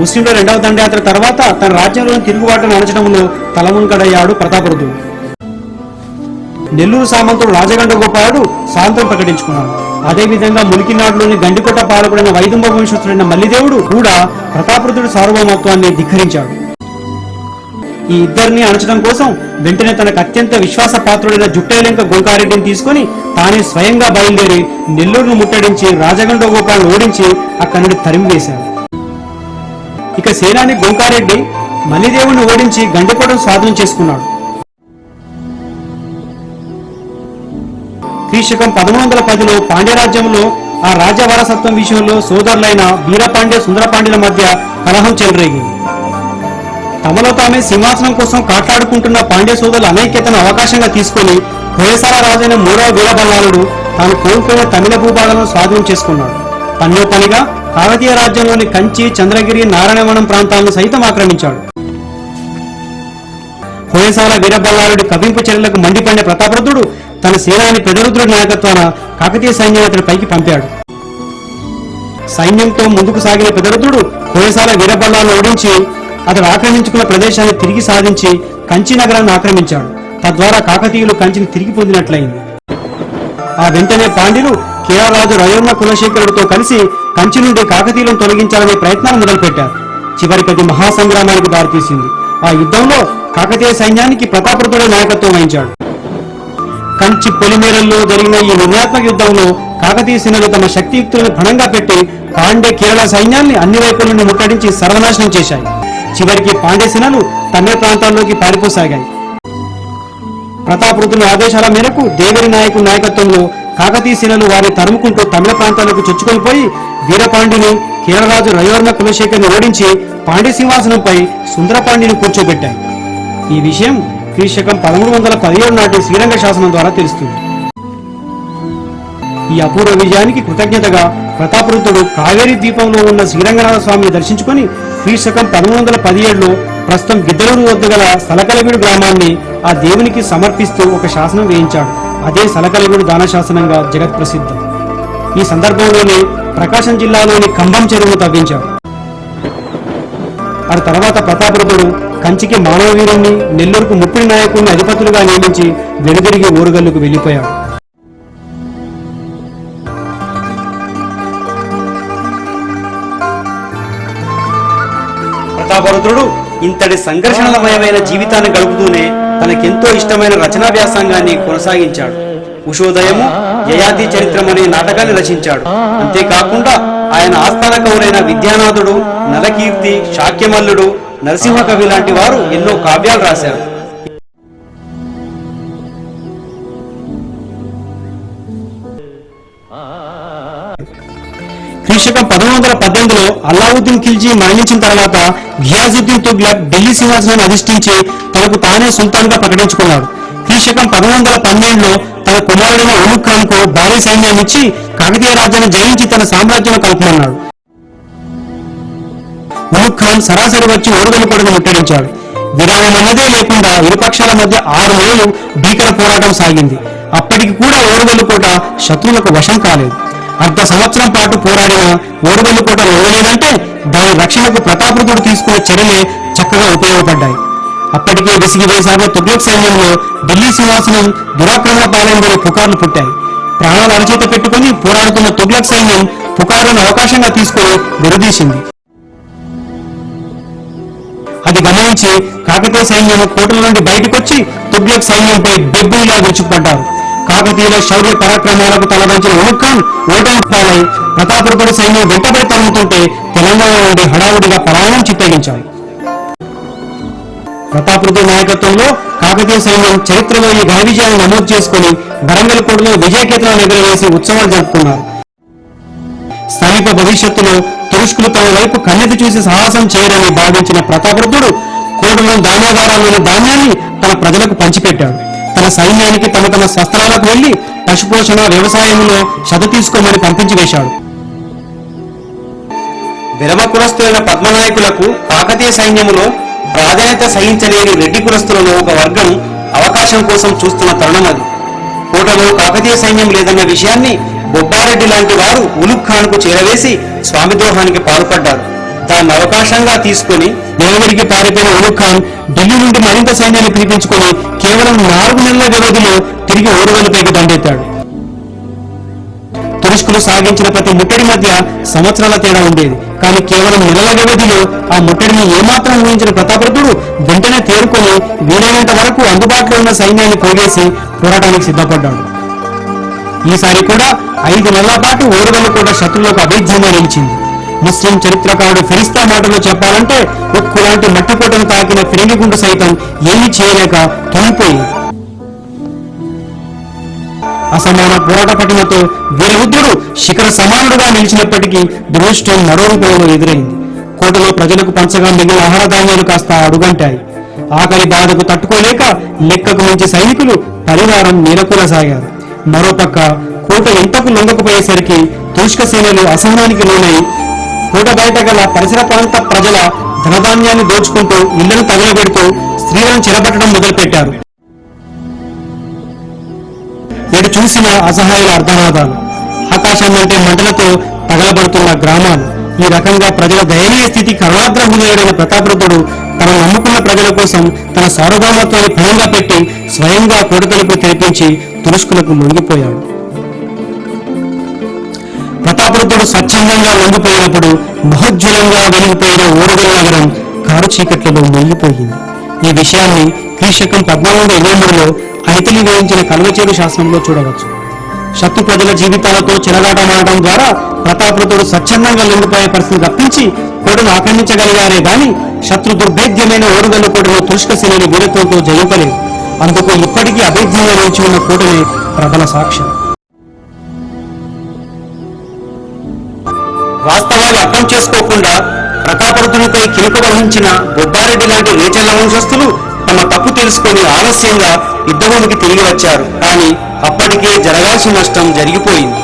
ముస్లింల రెండవ దండయాత్ర తర్వాత తన రాజ్యంలోని తిరుగుబాటును అణచడంలో తలమునకడయ్యాడు ప్రతాపరుద్రుడు నెల్లూరు సామంతుడు రాజగండ గోపాలుడు స్వాతంత్రం ప్రకటించుకున్నాడు. అదేవిధంగా మునికినాడులోని గండికోట పాలకుడైన వైదుంబ వంశస్థుడైన మల్లిదేవుడు కూడా ప్రతాపరుద్రుడి సార్వభౌమత్వాన్ని ధిక్కరించాడు. ఈ ఇద్దరిని అణచడం కోసం వెంటనే తనకు అత్యంత విశ్వాస పాత్రుడైన జుట్టేలెంక గోకారెడ్డిని తీసుకుని తానే స్వయంగా బయలుదేరి నెల్లూరును ముట్టడించి రాజగండ గోపాలను ఓడించి అక్కడి నుండి తరిమివేశాడు. ఇక సేనాని గోంకారెడ్డి మల్లిదేవుని ఓడించి గండికోటను స్వాధీనం చేసుకున్నాడు. క్రీశకం పదమూడు వందల పదిలో పాండ్యరాజ్యంలో ఆ రాజ్య వారసత్వం విషయంలో సోదరులైన వీరపాండ్య సుందరపాండ్యుల మధ్య కలహం చెలరేగింది. తమలో తామే సింహాసనం కోసం కాట్లాడుకుంటున్న పాండ్య సోదరుల అనైక్యతను అవకాశంగా తీసుకుని హోయసాల రాజైన మూడవ వీరబల్లాలుడు తాను కోల్పోయిన తమిళ భూభాగాలను స్వాధీనం చేసుకున్నాడు. తన్నో పనిగా కాకతీయ రాజ్యంలోని కంచి చంద్రగిరి నారాయణవనం ప్రాంతాలను సైతం ఆక్రమించాడు. హోయసాల వీరబల్లారుడి కవింపు చర్యలకు మండిపడిన ప్రతాపరుద్రుడు తన సేనాని పెదరుద్రుడి నాయకత్వాన కాకతీయ సైన్యం అతని పైకి పంపాడు. సైన్యంతో ముందుకు సాగిన పెదరుద్రుడు హోయసాల వీరబల్లాలను ఓడించి అతడు ఆక్రమించుకున్న ప్రదేశాన్ని తిరిగి సాధించి కంచి నగరాన్ని ఆక్రమించాడు. తద్వారా కాకతీయులు కంచిని తిరిగి పొందినట్లయింది. ఆ వెంటనే పాండ్యులు కేరళరాజు రయోన్న కులశేఖరుడితో కలిసి కంచి నుండి కాకతీయులను తొలగించాలనే ప్రయత్నాలు మొదలుపెట్టారు. చివరికి అది మహాసంగ్రామానికి దారితీసింది. ఆ యుద్ధంలో కాకతీయ సైన్యానికి ప్రతాపరుతుడే నాయకత్వం వహించాడు. కంచి పొలిమేరల్లో జరిగిన ఈ నిర్ణయాత్మక యుద్ధంలో కాకతీయ సేనలు తమ శక్తియుక్తులను భణంగా పెట్టి పాండ్య కేరళ సైన్యాన్ని అన్ని వైపుల నుండి ముట్టడించి సర్వనాశనం చేశాయి. చివరికి పాండ్య సేనలు తమిళ ప్రాంతాల్లోకి పారిపోసాగాయి. ప్రతాపరుతుని ఆదేశాల మేరకు దేవరి నాయకు నాయకత్వంలో కాకతీయ సేనలు వారిని తరుముకుంటూ తమిళ ప్రాంతాలకు చొచ్చుకొని పోయి వీరపాండ్యుని కేరళరాజు రయోర్మ కులశేఖర్ని ఓడించి పాండ్య సింహాసనంపై సుందరపాండిని కూర్చోబెట్టాయి ఈ విషయం క్రీశకం పదమూడు వందల పదిహేడు నాటి శ్రీరంగ శాసనం ద్వారా తెలుస్తుంది. ఈ అపూర్వ విజయానికి కృతజ్ఞతగా ప్రతాపరుద్రుడు కావేరీ ద్వీపంలో ఉన్న శ్రీరంగనాథ స్వామిని దర్శించుకొని క్రీశకం పదమూడు వందల పదిహేడులో ప్రస్తుతం గిద్దలూరు వద్ద గల సలకలవీడు గ్రామాన్ని ఆ దేవునికి సమర్పిస్తూ ఒక శాసనం వేయించాడు. అదే సలకలవీడు దాన శాసనంగా జగత్ ప్రసిద్ధం ఈ సందర్భంలోనే ప్రకాశం జిల్లాలోని కంభం చెరువును తవ్వించారు. ఆ తర్వాత ప్రతాపరుతుడు కంచికి మానవవీరుణ్ణి నెల్లూరుకు ముప్పిడి నాయకుడిని అధిపతులుగా నియమించి వెనుదిరిగి ఓరుగల్లుకు వెళ్ళిపోయాడు ప్రతాపరుద్రుడు ఇంతటి సంఘర్షణలమయమైన జీవితాన్ని గడుపుతూనే తనకెంతో ఇష్టమైన రచనా వ్యాసంగాన్ని కొనసాగించాడు. ఉషోదయము యయాతి చరిత్రం అనే నాటకాన్ని రచించాడు. అంతేకాకుండా ఆయన ఆస్థాన కవులైన విద్యానాథుడు నలకీర్తి శాక్యమల్లుడు నరసింహ కవి లాంటి వారు ఎన్నో కావ్యాలు రాశారు. క్రీశకం పదమూడు వందల పద్దెనిమిదిలో అల్లావుద్దీన్ ఖిల్జీ మరణించిన తర్వాత ఘియాజుద్దీన్ తుగ్లక్ ఢిల్లీ సింహాసనాన్ని అధిష్ఠించి తనకు తానే సుల్తాన్గా ప్రకటించుకున్నాడు. క్రీశకం పదమూడు వందల పన్నెండులో తన కుమారుడైన అముక్ ఖాన్కు భారీ సైన్యాన్ని ఇచ్చి కాకతీయ రాజ్యాన్ని జయించి తన సామ్రాజ్యం కలుపుమన్నాడు. ఉలుక్ ఖాన్ సరాసరి వచ్చి ఓరుగల్లు కొడుకు ముట్టడించాడు. విరామం అన్నదే లేకుండా ఇరుపక్షాల మధ్య ఆరు నెలలు భీకర పోరాటం సాగింది. అప్పటికి కూడా ఓరుగల్లు కోట శత్రువులకు వశం కాలేదు. అర్ధ సంవత్సరం పాటు పోరాడిన ఓరుగల్లు కోట లొంగలేదంటే దాని రక్షణకు ప్రతాపరుడు తీసుకున్న చర్యలే చక్కగా ఉపయోగపడ్డాయి. అప్పటికే విసిగి వేసారిన తుగ్లక్ సైన్యంలో ఢిల్లీ సింహాసనం దురాక్రమణ పాలైందని పుకార్లు పుట్టాయి. ప్రాణాలు అరచేత పెట్టుకుని పోరాడుతున్న తుగ్లక్ సైన్యం పుకార్లను అవకాశంగా తీసుకుని విరదీసింది అది గమనించి కాకతీయ సైన్యం కోటల నుండి బయటకొచ్చి తుగ్లక్ సైన్యంపై బెబ్బులిగా విరుచుకుపడ్డారు కాకతీయుల శౌర్య పరాక్రమాలకు తలవంచిన ఉమర్ ఓటమి పాలై సైన్యం వెంటబడి తరుముతుంటే తెలంగాణ నుండి హడావుడిగా పలాయనం చిత్తగించారు ప్రతాపరుతుడి నాయకత్వంలో కాకతీయ సైన్యం చరిత్రలో ఈ ఘన విజయాన్ని నమోదు చేసుకుని వరంగల్ కోటలో విజయకేతనం ఎగరవేసి ఉత్సవాలు జరుపుకున్నారు. సమీప భవిష్యత్తులో తురుష్కులు తమ వైపు కన్నెత్తి చూసి సాహసం చేయడని భావించిన ప్రతాపరుద్రుడు కోటలోని ధాన్యాగారాల్లోని ధాన్యాన్ని తన ప్రజలకు పంచిపెట్టాడు. తన సైన్యానికి తమ తమ శస్త్రాలకు వెళ్ళి పశుపోషణ వ్యవసాయంలో శత తీసుకోమని పంపించి వేశాడు. విరమ కులస్తులైన పద్మనాయకులకు కాకతీయ సైన్యములో ప్రాధాన్యత సహించలేని రెడ్డి కులస్తులలో ఒక వర్గం అవకాశం కోసం చూస్తున్న తరుణం అది. కోటలో కాకతీయ సైన్యం లేదన్న విషయాన్ని బొబ్బారెడ్డి లాంటి వారు ఉలుక్ ఖాన్కు చేరవేసి స్వామిద్రోహానికి పాల్పడ్డారు. దాన్ని అవకాశంగా తీసుకుని దేవుడికి పారిపోయిన ఉలుగ్ ఖాన్ ఢిల్లీ నుండి మరింత సైన్యాన్ని పిలిపించుకొని కేవలం నాలుగు నెలల వ్యవధిలో తిరిగి ఓరుగల్లుపైకి దండెత్తాడు. తురుష్కులు సాగించిన ప్రతి ముట్టడి మధ్య సంవత్సరాల తేడా ఉండేది. కానీ కేవలం నెలల వ్యవధిలో ఆ ముట్టడిని ఏమాత్రం ఊహించిన ప్రతాపరుడు వెంటనే తేరుకొని వీలైనంత వరకు అందుబాటులో ఉన్న సైన్యాన్ని పోగేసి పోరాటానికి సిద్ధపడ్డాడు. ఈసారి కూడా ఐదు నెలల పాటు ఓరుగల్లు కూడా శత్రువులకు అభేద్యంగా నిలిచింది ముస్లిం చరిత్రకారుడు ఫిరిస్తా మాటలో చెప్పాలంటే ఒక్కలాంటి మట్టిపోటను తాకిన ఫిరంగిగుండు సైతం ఏమీ చేయలేక తొలిపోయింది అసమాన పోరాట పటిమతో వీరరుద్రుడు శిఖర సమానుడుగా నిలిచినప్పటికీ దురదృష్టం మరో రూపంలో ఎదురైంది. కోటలో ప్రజలకు పంచగా మిగిలిన ఆహార ధాన్యాలు కాస్త అడుగంటాయి. ఆకలి బాధకు తట్టుకోలేక లెక్కకు మించి సైనికులు పరివారం నిలకొనసాగారు. మరోపక్క కోట ఎంతకు లొంగకపోయేసరికి తుష్క సేనలు అసహనానికి లోనై కోట బయట గల పరిసర ప్రాంత ప్రజల ధనధాన్యాన్ని దోచుకుంటూ ఇళ్ళను తగలబెడుతూ స్త్రీలను చెరబట్టడం మొదలుపెట్టారు. ఎటు చూసిన అసహాయుల అర్ధనాదాలు ఆకాశం వంటి మంటలతో తగలబడుతున్న గ్రామాలు ఈ రకంగా ప్రజల దయనీయ స్థితి కరుణాగ్రహుడైన ప్రతాపరుద్రుడు తన నమ్ముకున్న ప్రజల కోసం తన సార్వభౌమత్వాన్ని పణంగా పెట్టి స్వయంగా కోటతలుపు తెరిపించి తురుష్కులకు మునిగిపోయాడు. స్వచ్ఛందంగా లొంగిపోయినప్పుడు మహోజ్వలంగా వెలిగిపోయిన ఓరుగల్ నగరం కారు చీకట్లలో మునిగిపోయింది. ఈ విషయాన్ని క్రీశకం పద్నాలుగు ఇరవై మూడులో ఐతిలి వేయించిన కల్వచేరు శాసనంలో చూడవచ్చు. శత్రు ప్రజల జీవితాలతో చెలగాటమాడటం ద్వారా ప్రతాపృతుడు స్వచ్ఛందంగా లొంగిపోయే పరిస్థితి తప్పించి కోటను ఆక్రమించగలిగారే గాని శత్రు దుర్భేద్యమైన ఓరుగల్లు కొడును తుష్కశిలని వీరత్వంతో జయింపలేదు. అందుకు ఇప్పటికీ అభేద్యంగా నిలిచి ఉన్న కోటనే ప్రబల సాక్ష్యం. వాస్తవాలు అర్థం చేసుకోకుండా ప్రతాపరుతునిపై కిలుక వహించిన బొబ్బారెడ్డి లాంటి రేచల్ల వంశస్థులు తమ తప్పు తెలుసుకొని ఆలస్యంగా యుద్ధభూమికి తిరిగి వచ్చారు. కానీ అప్పటికే జరగాల్సిన నష్టం జరిగిపోయింది.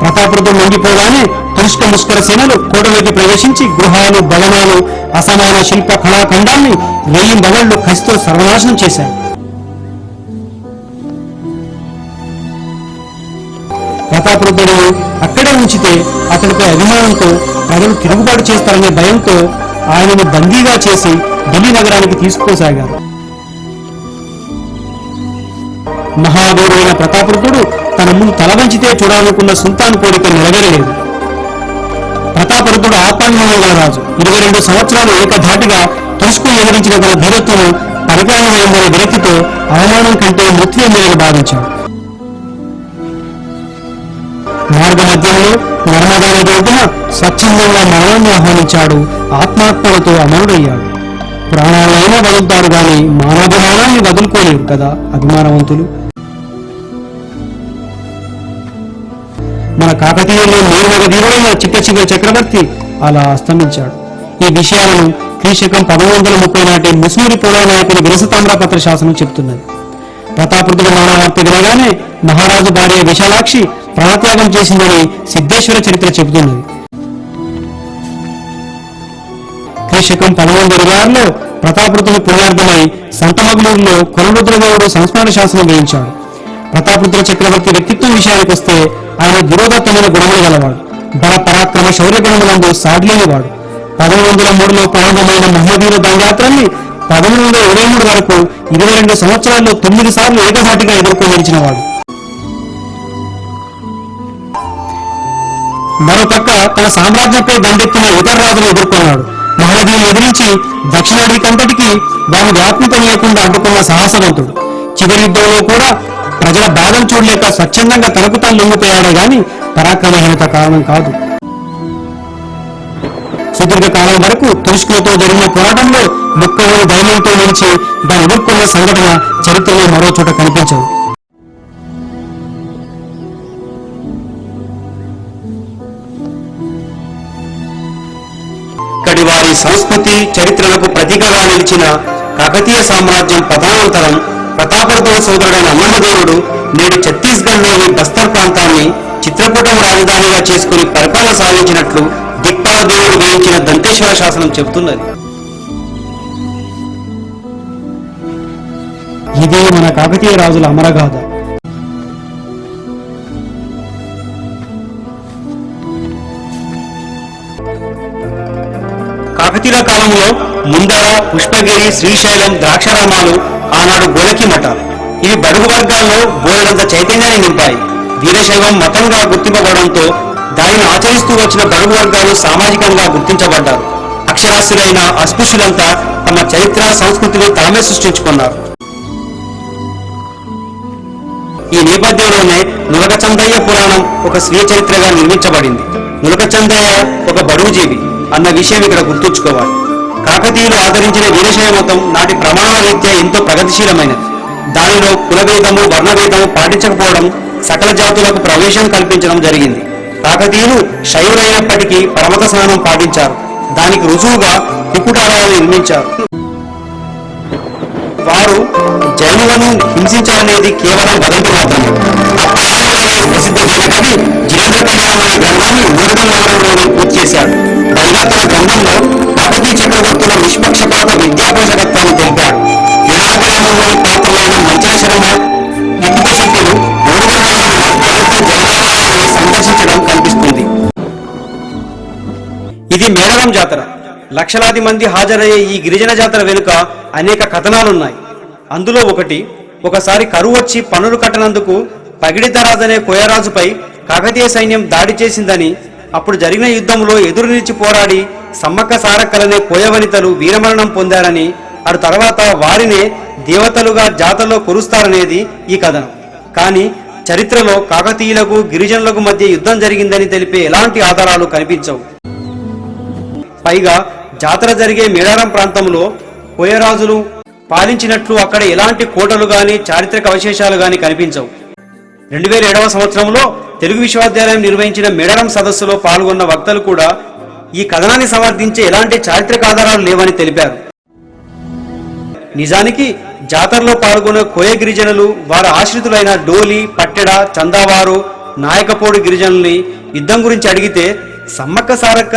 ప్రతాపరుతం మండిపోగానే తురుష్క ముష్కర సేనలు కోటలోకి ప్రవేశించి గృహాలు భవనాలు అసమాన శిల్ప కళాఖండాన్ని వెయ్యి మొగళ్ళు కసితో సర్వనాశనం చేశారు ప్రతాపరుద్రుడు అక్కడే ఉంచితే అతనిపై అభిమానంతో ప్రజలు తిరుగుబాటు చేస్తారనే భయంతో ఆయనను బందీగా చేసి ఢిల్లీ నగరానికి తీసుకుపోసాగారు. మహావీరుడైన ప్రతాపరుద్రుడు తన ముందు తల వంచితే చూడాలనుకున్న సుల్తాన్ కోరిక నెరవేరలేదు. ప్రతాపరుద్రుడు ఆత్మాభిమానం గల రాజు. ఇరవై రెండు సంవత్సరాలు ఏకధాటిగా తురుసుకు ఎదిరించిన తన ధీరత్వం పరిపాలనమైందనే వ్యక్తితో అవమానం కంటే మృత్యు మేరకు భావించాడు నర్మదా నది స్వచ్ఛందంగా మరణాన్ని ఆహ్వానించాడు. ఆత్మాత్మలతో అమరుడయ్యాడు. ప్రాణాలైనా వదులుతారు గాని మానవాభిమానాన్ని వదులుకోలేరు కదా అభిమానవంతులు. మన కాకతీయుల్లో మేలుగ వీరుడైన చిట్టచిగ చక్రవర్తి అలా అస్తమించాడు. ఈ విషయాలను క్రీశకం పదమూడు వందల ముప్పై నాటి ముస్లిం పోలా నాయకుడి విరసతామ్రపత్ర శాసనం చెప్తున్నది ప్రతాపృతుడు మరణవార్త వినగానే మహారాజు భార్య విశాలాక్షి ప్రాణత్యాగం చేసిందని సిద్ధేశ్వర చరిత్ర చెబుతున్నది. క్రీశకం పదమూడు వందల ఆరులో ప్రతాపరుద్రుని పుణ్యార్థమై సంతమగులూరులో కొనరుద్రదేవుడు సంస్మరణ శాసనం వేయించాడు. ప్రతాపరుద్ర చక్రవర్తి వ్యక్తిత్వం విషయానికి వస్తే ఆయన దురోదత్తమైన గుణములు గలవాడు. బల పరాక్రమ శౌర్య గుణములందు సాగిలేనివాడు. పదమూడు వందల మూడులో ప్రారంభమైన మహమ్మదీయుల దండయాత్రల్ని పదమూడు వందల ఇరవై మూడు వరకు ఇరవై రెండు సంవత్సరాల్లో తొమ్మిది సార్లు ఏకసాటిగా ఎదుర్కొని నిలిచినవాడు మరోపక్క తన సామ్రాజ్యంపై దండెత్తిన ఇతర రాజును ఎదుర్కొన్నాడు. మహమ్మదీయులు ఎదిరించి దక్షిణాదికంతటికి వ్యాప్తి వ్యాపింపనీయకుండా అడ్డుకున్న సాహసవంతుడు. చివరి యుద్ధంలో కూడా ప్రజల బాధను చూడలేక స్వచ్ఛందంగా తనకు తాను లొంగిపోయాడే గాని పరాక్రమహీనత కారణం కాదు. సుదీర్ఘ కాలం వరకు తురుష్కులతో జరిగిన పోరాటంలో ముక్కలను ధైర్యంతో నిలిచి దాన్ని ఎదుర్కొన్న సంఘటన చరిత్రలో మరో చోట కనిపించదు. సంస్కృతి చరిత్రలకు ప్రతీకగా నిలిచిన కాకతీయ సామ్రాజ్యం పతనానంతరం ప్రతాపరుద్రుడు సోదరుడైన అన్నమదేవుడు నేడు ఛత్తీస్గఢ్లోని బస్తర్ ప్రాంతాన్ని చిత్రకూటం రాజధానిగా చేసుకుని పరిపాలన సాగించినట్లు దిక్పాల దేవుడు వేయించిన దంతేశ్వర శాసనం చెబుతున్నది. ఇదే మన కాకతీయ రాజుల అమరగాథ. కాకతీయుల కాలంలో ముందర పుష్పగిరి శ్రీశైలం ద్రాక్షారామాలు ఆనాడు గోలకి మఠాలు ఇవి బడుగు వర్గాల్లో బోలెడంత చైతన్యాన్ని నింపాయి. వీరశైవం మతంగా గుర్తింపబడంతో దానిని ఆచరిస్తూ వచ్చిన బడుగు వర్గాలు సామాజికంగా గుర్తించబడ్డారు. అక్షరాస్యులైన అస్పృశ్యులంతా తమ చరిత్ర సంస్కృతిని తామే సృష్టించుకున్నారు. ఈ నేపథ్యంలోనే నులక చందయ్య పురాణం ఒక స్వీయ చరిత్రగా నిర్మించబడింది. నులక చందయ్య ఒక బడుగు జీవి అన్న విషయం ఇక్కడ గుర్తుంచుకోవాలి. కాకతీయులు ఆదరించిన వీరశైవ మతం నాటి ప్రమాణాల రీత్యా ఎంతో ప్రగతిశీలమైనది. దానిలో కులభేదము వర్ణభేదము పాటించకపోవడం సకల జాతులకు ప్రవేశం కల్పించడం జరిగింది. కాకతీయులు శైవులైనప్పటికీ పరమత స్నానం పాటించారు. దానికి రుజువుగా త్రికుటాలను నిర్మించారు. వారు జైనులను హింసించాలనేది కేవలం వదంతి మాత్రమే. ప్రసిద్ధ కవి జినేంద్ర కళ్యాణం అనే గ్రంథాన్ని మొదటి నగరంలోనే పూర్తి చేశారు పైగా తన గ్రంథంలో కాకతీయ చక్రవర్తుల నిష్పక్షపాత విద్యాపోషకత్వాన్ని తెలిపారు వినాయకరామంలోని పాత్రలైన మంచల ఇటుక శక్తులు సభ్యులు ఓడిగొండలను ప్రభుత్వ సందర్శించడం కనిపిస్తుంది ఇది మేడరం జాతర. లక్షలాది మంది హాజరయ్యే ఈ గిరిజన జాతర వెనుక అనేక కథనాలున్నాయి. అందులో ఒకటి ఒకసారి కరువు వచ్చి పనులు కట్టనందుకు పగిడితరాజనే కోయరాజుపై కాకతీయ సైన్యం దాడి చేసిందని అప్పుడు జరిగిన యుద్ధంలో ఎదురు నిలిచి పోరాడి సమ్మక్క సారక్కలనే కోయవనితలు వీరమరణం పొందారని అటు తర్వాత వారినే దేవతలుగా జాతరలో కురుస్తారనేది ఈ కథనం. కానీ చరిత్రలో కాకతీయులకు గిరిజనులకు మధ్య యుద్ధం జరిగిందని తెలిపే ఎలాంటి ఆధారాలు కనిపించవు. పైగా జాతర జరిగే మేడారం ప్రాంతంలో కోయరాజులు పాలించినట్లు అక్కడ ఎలాంటి కోటలు గాని చారిత్రక అవశేషాలు గాని కనిపించవు. రెండు వేల ఏడవ సంవత్సరంలో తెలుగు విశ్వవిద్యాలయం నిర్వహించిన మేడారం సదస్సులో పాల్గొన్న వక్తలు కూడా ఈ కథనాన్ని సమర్థించే ఎలాంటి చారిత్రక ఆధారాలు లేవని తెలిపారు. నిజానికి జాతరలో పాల్గొన్న కోయ గిరిజనులు వారి ఆశ్రితులైన డోలి పట్టెడ చందావారు నాయకపోడు గిరిజనుల్ని యుద్ధం గురించి అడిగితే సమ్మక్క సారక్క